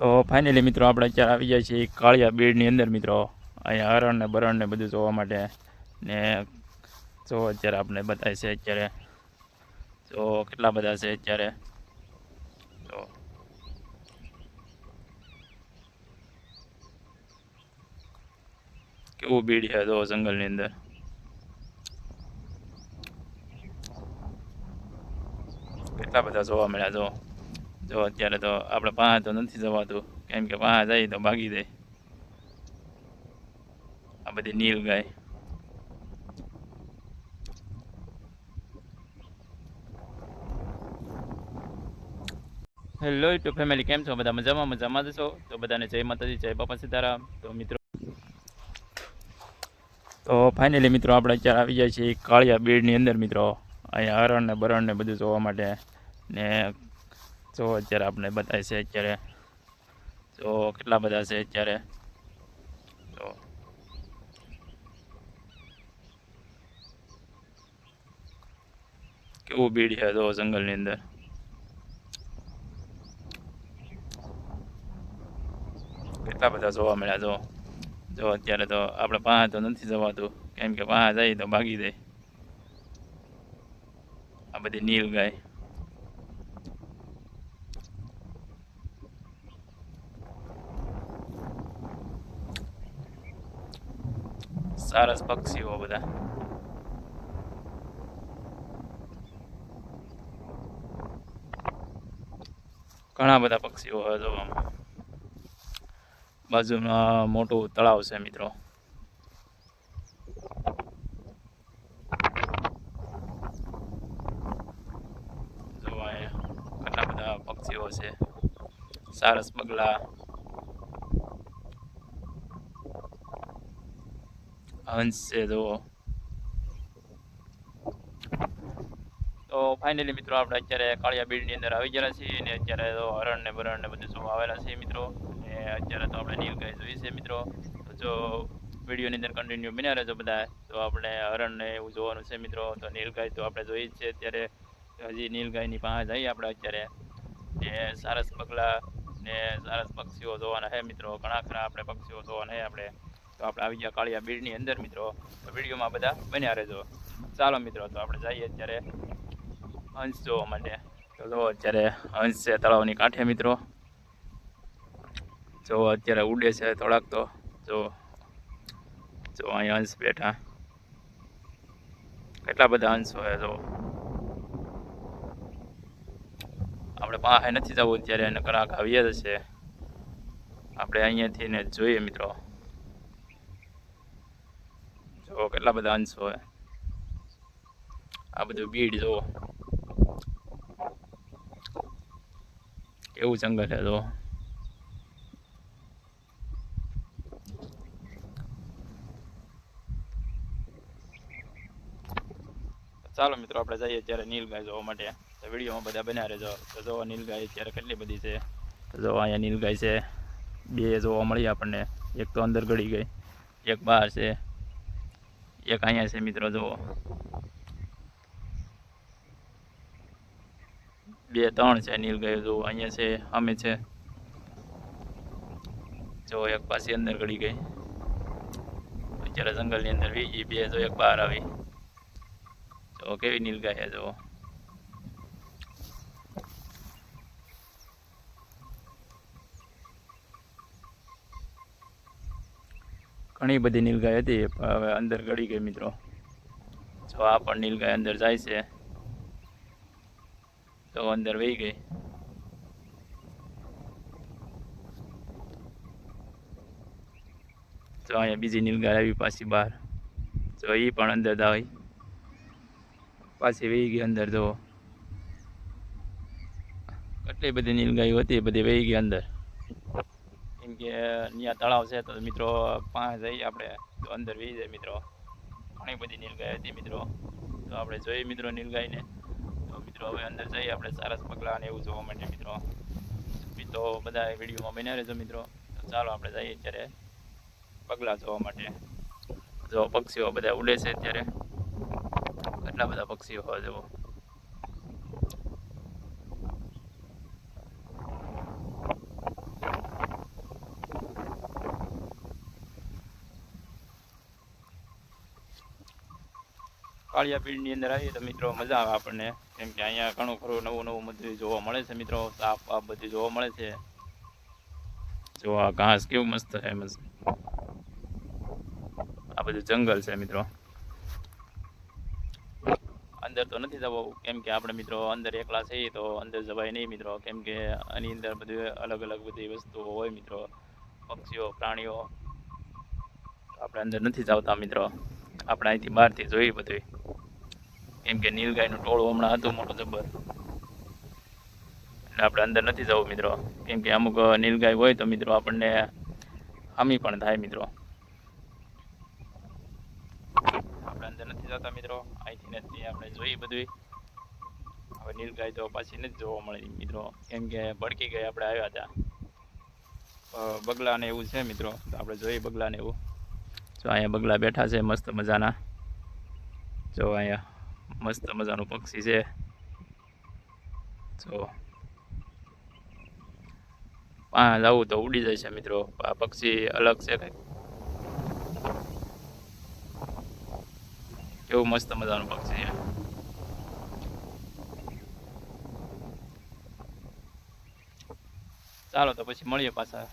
તો ફાઇનલી મિત્રો આપણે અત્યારે આવી જાય છીએ કાળિયા બીડની અંદર મિત્રો. અહીંયા હરણ ને બરણ ને બધું જોવા માટે. ને જો અત્યારે આપણે બતાવે છે અત્યારે. તો કેટલા બધા છે અત્યારે. તો કેવું બીડ છે તો જંગલની અંદર. કેટલા બધા જોવા મળ્યા જો. જો અત્યારે તો આપણે પાસે તો નથી જવાતું. કેમ કે પાસે જાય તો ભાગી જાય. આ બધી નીલ ગાય. હેલો યુટ્યુબ ફેમિલી કેમ છો? બધા મજામાં? મજામાં જ છો? તો બધાને જય માતાજી, જય બાપા સીતારામ. તો મિત્રો, તો ફાઇનલી મિત્રો આપણે અત્યારે આવી જાય છીએ કાળિયા બેડની અંદર મિત્રો. અહીંયા હરણ ને બરણ ને બધું જોવા માટે ને જો અત્યારે આપણે બતાવે છે અત્યારે. તો કેટલા બધા છે અત્યારે? તો કેવું બીડ છે તો જંગલની અંદર? કેટલા બધા જોવા મળ્યા જો? જો અત્યારે તો આપણે પાસે તો નથી જવાતું. કેમ કે પાસે જાય તો ભાગી જાય. આ બધી નીલ ગાય સારસ પક્ષીઓ બધા ઘણા બધા પક્ષીઓ હવે જોવામાં બાજુમાં મોટું તળાવ છે મિત્રો. જોવા કેટલા બધા પક્ષીઓ છે. સારસ બગલા હંસ છે, જુઓ. તો ફાઇનલી મિત્રો આપણે અત્યારે કાળિયા બીડની અંદર આવી ગયા છીએ અને અત્યારે તો હરણ ને બરણ ને બધું જોવા આવેલા છે મિત્રો. ને અત્યારે તો આપણે નીલગાય જોઈ છે મિત્રો. જો વિડીયોની અંદર કન્ટિન્યુ બન્યા રહેજો બધા. તો આપણે હરણ ને એવું જોવાનું છે મિત્રો. તો નીલગાય તો આપણે જોઈ જ છે અત્યારે. હજી નીલગાયની પાસે જઈએ આપણે અત્યારે. ને સારસ પગલા ને સારસ પક્ષીઓ જોવાના છે મિત્રો. ઘણા ખરા આપણે પક્ષીઓ જોવાના છે આપણે. તો આપણે આવી ગયા કાળિયા બીડની અંદર મિત્રો. વિડીયોમાં બધા બન્યા રહેજો. ચાલો મિત્રો, તો આપણે જઈએ અત્યારે હંસ જોવા માટે. તો જો અત્યારે હંસ છે તળાવની કાંઠે મિત્રો. જો અત્યારે ઉડે છે થોડાક તો. જો જો અહીંયા હંસ બેઠા. કેટલા બધા હંસ હોય જો. આપણે પાસે નથી જવું અત્યારે એને કરાક આવીએ જ છે. આપણે અહીંયાથી ને જોઈએ મિત્રો. જો કેટલા બધા અંશો હોય. આ બધું બીડ જો કેવું જંગલ છે જો ચાલો મિત્રો, આપણે જઈએ અત્યારે નીલગાય જોવા માટે. તો વિડીયોમાં બધા બન્યા રહેજો. તો જો નીલગાય અત્યારે કેટલી બધી છે. તો જો અહીંયા નીલગાય છે. બે જોવા મળી આપણને. એક તો અંદર ગળી ગઈ, એક બહાર છે. એક અહીંયા છે મિત્રો, જુઓ. બે, ત્રણ છે નીલગાય જુઓ, અહીંયા છે, અમે છે. જો એક પાછી અંદર ગળી ગઈ. અત્યારે જંગલની અંદર વી બે જો એક બહાર આવી. જો કેવી નીલગાય છે ઘણી બધી નીલગાય હતી. હવે અંદર ગળી ગઈ મિત્રો. જો આ પણ નીલગાય અંદર જાય છે. તો અંદર વહી ગઈ. તો અહીંયા બીજી નીલગાય આવી પાછી બહાર. જો એ પણ અંદર દાવી પાછી વહી ગઈ અંદર જો કેટલી બધી નીલગાયો હતી બધી વહી ગઈ અંદર. કેમ કે ત્યાં તળાવ છે તો મિત્રો પાસે જઈએ આપણે. અંદર વી જાય મિત્રો. ઘણી બધી નીલગાય હતી મિત્રો. તો આપણે જોઈએ મિત્રો નીલગાયને તો મિત્રો હવે અંદર જઈએ આપણે સારસ પગલા અને એવું જોવા માટે મિત્રો. તો બધા વિડીયોમાં બન્યા રહેજો મિત્રો. તો ચાલો આપણે જઈએ અત્યારે પગલા જોવા માટે. જો પક્ષીઓ બધા ઉડે છે અત્યારે. કેટલા બધા પક્ષીઓ હોય જુઓ કાળિયા અંદર આવીએ તો મિત્રો મજા આવે આપણને. કેમ કે અહીંયા ઘણું ખરું નવું નવું બધું જોવા મળે છે મિત્રો. સાફ વાફ બધું જોવા મળે છે. જો આ ઘાસ કેવું મસ્ત છે આ બધું જંગલ છે મિત્રો. અંદર તો નથી જવું. કેમ કે આપણે મિત્રો અંદર એકલા છીએ તો અંદર જવાય નહીં મિત્રો. કેમ કે આની અંદર બધું અલગ અલગ બધી વસ્તુઓ હોય મિત્રો. પક્ષીઓ, પ્રાણીઓ. આપણે અંદર નથી જાવતા મિત્રો. આપણે અહીંથી બહારથી જોઈએ બધું કેમ કે નીલગાયનું ટોળું હમણાં હતું, મોટું જબ્બર. એટલે આપણે અંદર નથી જવું મિત્રો. કેમ કે અમુક નીલગાય હોય તો મિત્રો આપણને હામી પણ થાય મિત્રો. આપણે અંદર નથી જતા મિત્રો. અહીંથી નથી, આપણે જોઈએ બધું હવે નીલગાય તો પાછી નથી જોવા મળી મિત્રો. કેમ કે ભડકી ગઈ આપણે આવ્યા હતા. બગલા ને એવું છે મિત્રો. તો આપણે જોઈએ બગલા ને એવું. જો અહીંયા બગલા બેઠા છે, મસ્ત મજાના. જો અહીંયા મસ્ત મજાનું પક્ષી છે. જો. પા લાવું તો ઉડી જાય છે મિત્રો. આ પક્ષી અલગ છે કંઈક. કેવું મસ્ત મજાનું પક્ષી છે. ચાલો તો પછી મળીએ પાછા.